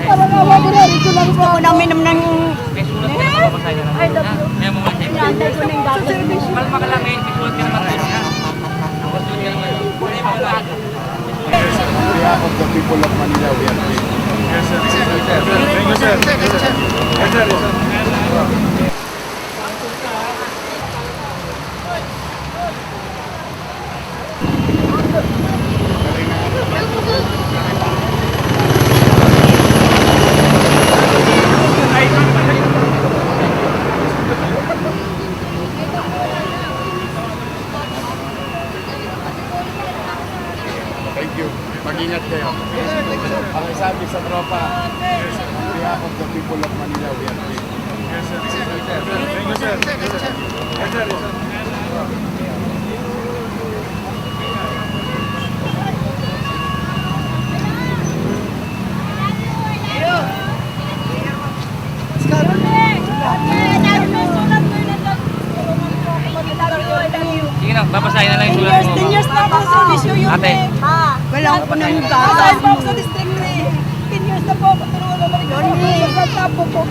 Po. Ako namin naman ng... May sulat ka naman babasay na lang. Ha? May muna sa'yo. Ko. Malma ka lang, may sulat ka naman? May sulat ka naman. May mo muna. On behalf of the people of Manila, we are grateful. Thank Mag-ingat kayo. Ang sabi sa tropa, on behalf of the people of Manila, we are grateful. Sige na, babasahin na lang yung sulat mo. 10 years na po sa Ate. Wala po nang gatas mo. sa district 3. 10 years na po ako turuan naman. Yorme. Pagkapo po.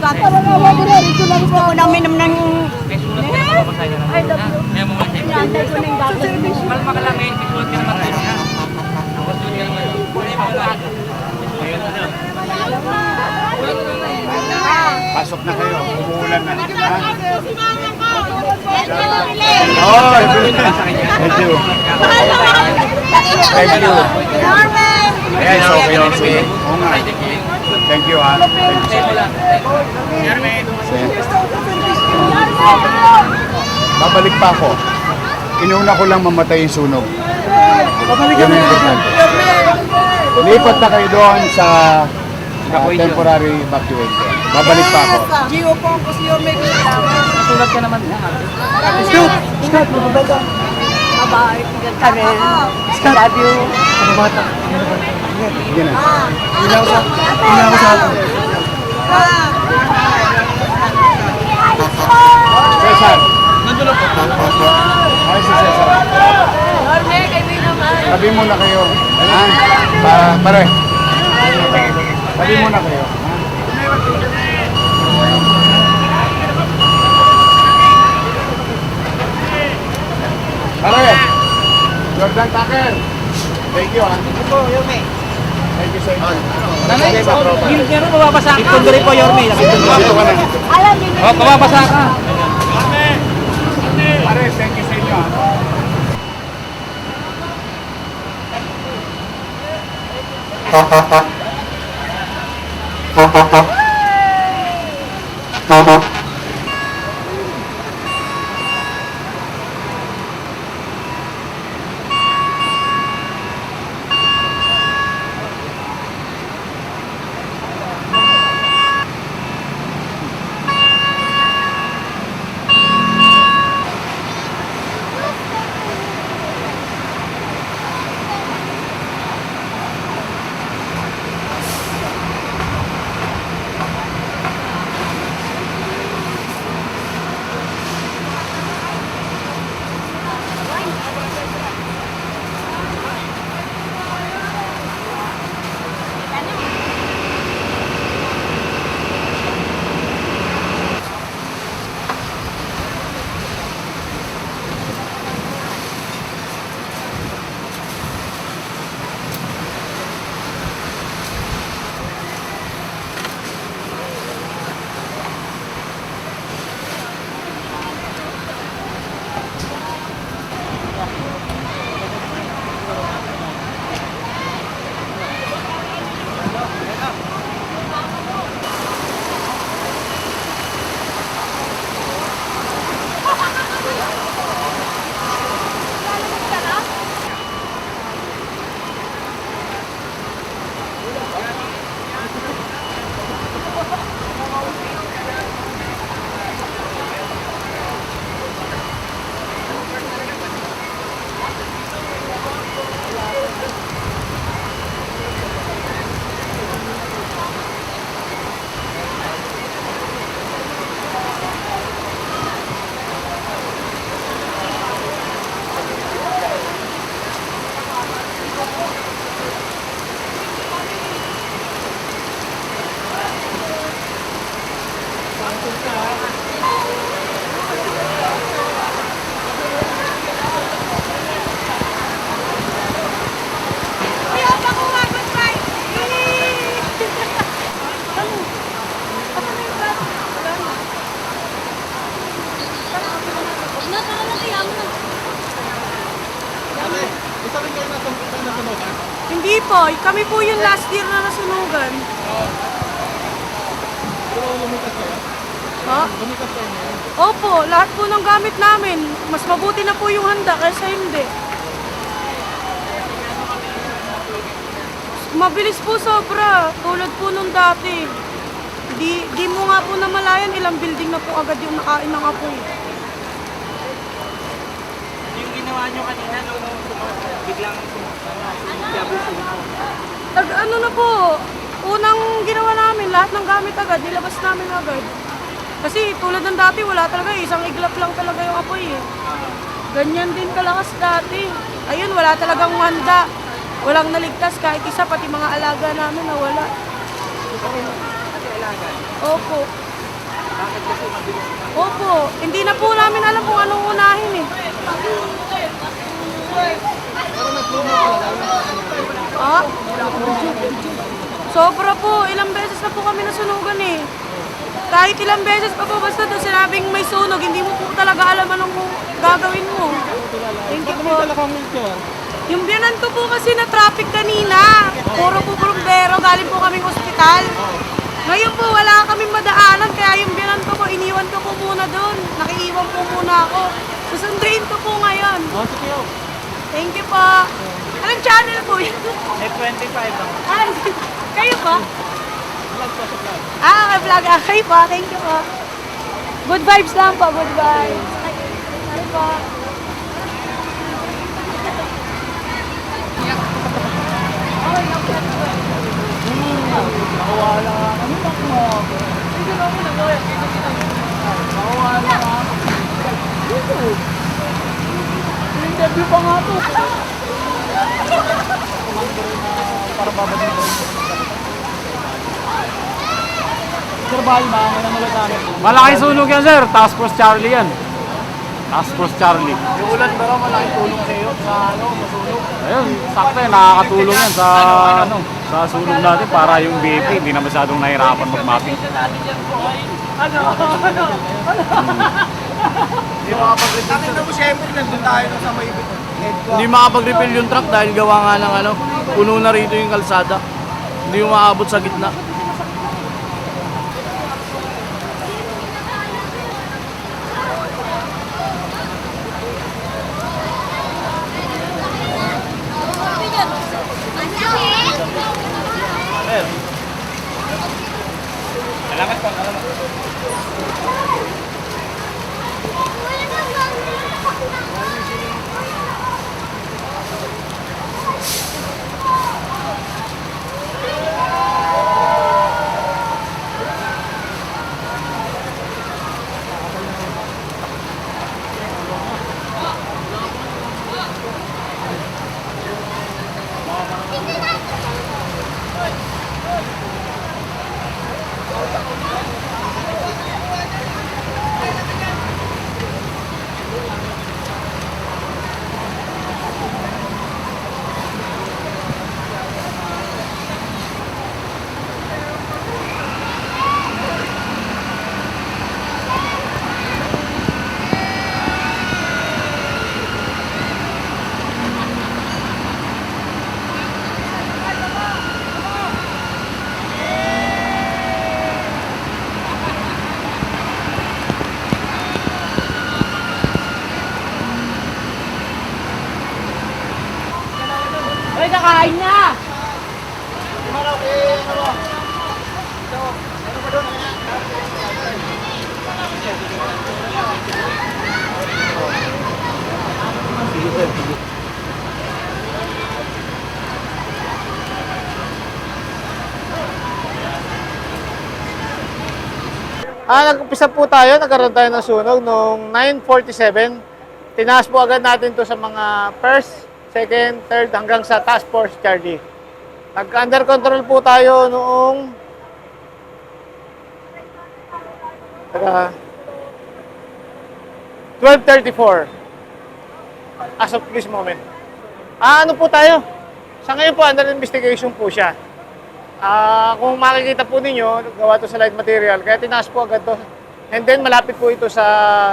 Gatas mo. Ito lang po. Ako namin naman ng... May sulat ka naman babasahin na lang. Ha? May mo muna sa'yo. Nanday ko ng gatas mo. Malma ka lang, may may sulat ka naman tayo. Ha? May sulat ka naman. May mo muna. Ayun na lang. Pasok na kayo. Umuulan na. Ha? Oh, Oh, thank you. Thank you. Ayan, so okay lang sige. Oo nga. Thank you, ha. Thank you. Sige. Babalik pa ako. Inuna ko lang mamatay yung sunog. Yun ang importante. Lipat na kayo doon sa uh, temporary evacuation. Babalik pa ako. Gio po ako si Yorme. Sulat ka naman. Scott! Scott, mababaga. Mabait ka rin. Scott, love you. Mababata. Sige na. Hindi ako sa... Ako sa... Cesar. Ay, si Cesar. Yorme, kay May naman. Tabi muna kayo. Ha? Pa, pare. Tabi muna kayo. Ha? Pare. Black Tucker. Thank you, ah. Thank you Yorme. Thank you so ah, ano? much. Nanay, hindi niya rin mababasa ka. Ipon rin po, Yorme. Alam niyo na. Oh, mababasa ka. Yorme! Pare, thank you sa inyo, ah. Ha ha ha. Ha ha ha. Ha ha ha. Rin kayo nasun- nasunugan? Hindi po, kami po yung last year na nasunugan. Pero lumikas kayo? Ha? Lumikas kayo ngayon? Opo, lahat po ng gamit namin. Mas mabuti na po yung handa kaysa hindi. Mabilis po sobra, tulad po nung dati. Di, di mo nga po namalayan, ilang building na po agad yung nakain ng apoy. Ginawa nyo kanina, no, biglang ano, Tag ano na po, unang ginawa namin, lahat ng gamit agad, nilabas namin agad. Kasi tulad ng dati, wala talaga, eh, isang iglap lang talaga yung apoy eh. Ganyan din kalakas dati. Ayun, wala talagang handa. Walang naligtas kahit isa, pati mga alaga namin nawala. Opo. Opo. Hindi na po namin alam kung anong unahin eh. Ah? Sobra po. Ilang beses na po kami nasunugan eh. Kahit ilang beses pa po, basta doon sinabing may sunog, hindi mo po talaga alam anong gagawin mo. Thank you Bakit po. Yung biyanan ko po kasi na traffic kanina. Puro po burumbero, galing po kaming ospital. Ngayon po wala kaming madaanan, kaya yung biyanan ko po, iniwan ko po muna doon. Nakiiwan po muna ako. Susunduin ko po ngayon. Oh, sige oh. Thank you po. Anong channel po yun? May 25 lang. Ay, kayo po? Vlog po sa vlog. Ah, kay vlog. Ah, kayo po. Thank you po. Good vibes lang po. Good vibes. Kayo po. Pa nga to. Para babalik ko. Sir, bahal ba? May namulat sa amin. Malaki sunog yan, sir. Task Force Charlie yan. Task Force Charlie. Yung ulan ba raw malaking tulong sa iyo sa ano, masunog? Ayun, sakto yan. Nakakatulong yan sa, ano, sa sunog natin para yung BP hindi na masyadong nahirapan mag-mapping. Hindi makapag-refill. Nakita mo siyempre nandun tayo sa may Hindi makapag-refill yung truck dahil gawa nga ng ano, puno na rito yung kalsada. Hindi mo maabot sa gitna. Salamat po, salamat. Uy, kakain na! Ah, nag-umpisa po tayo, nagkaroon tayo ng sunog noong 9.47. Tinaas po agad natin to sa mga first, second, third, hanggang sa task force Charlie. Nag-under control po tayo noong Teka, 12.34 as of this moment. Ah, ano po tayo? Sa ngayon po, under investigation po siya. Ah, kung makikita po ninyo, gawa to sa light material, kaya tinaas po agad to. And then malapit po ito sa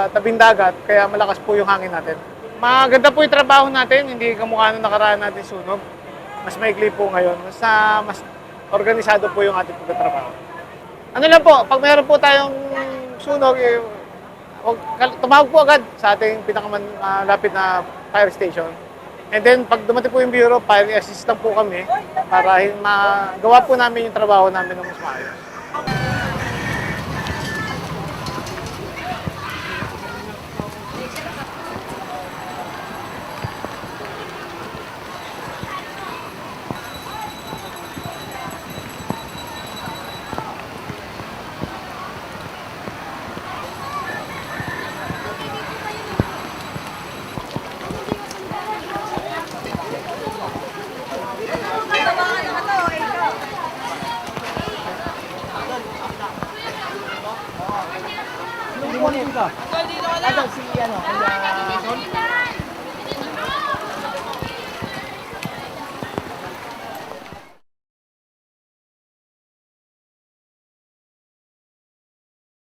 tabing dagat, kaya malakas po yung hangin natin. Maganda po yung trabaho natin, hindi kamukha nung nakaraan natin sunog. Mas maikli po ngayon, mas, ah, mas organisado po yung ating pagkatrabaho. Ano lang po, pag meron po tayong sunog, eh, tumawag po agad sa ating pinakamalapit na fire station. And then, pag dumating po yung bureau, fire assistant po kami para magawa po namin yung trabaho namin ng mas maayos. ulit. Ito, si ano. Ah, nandito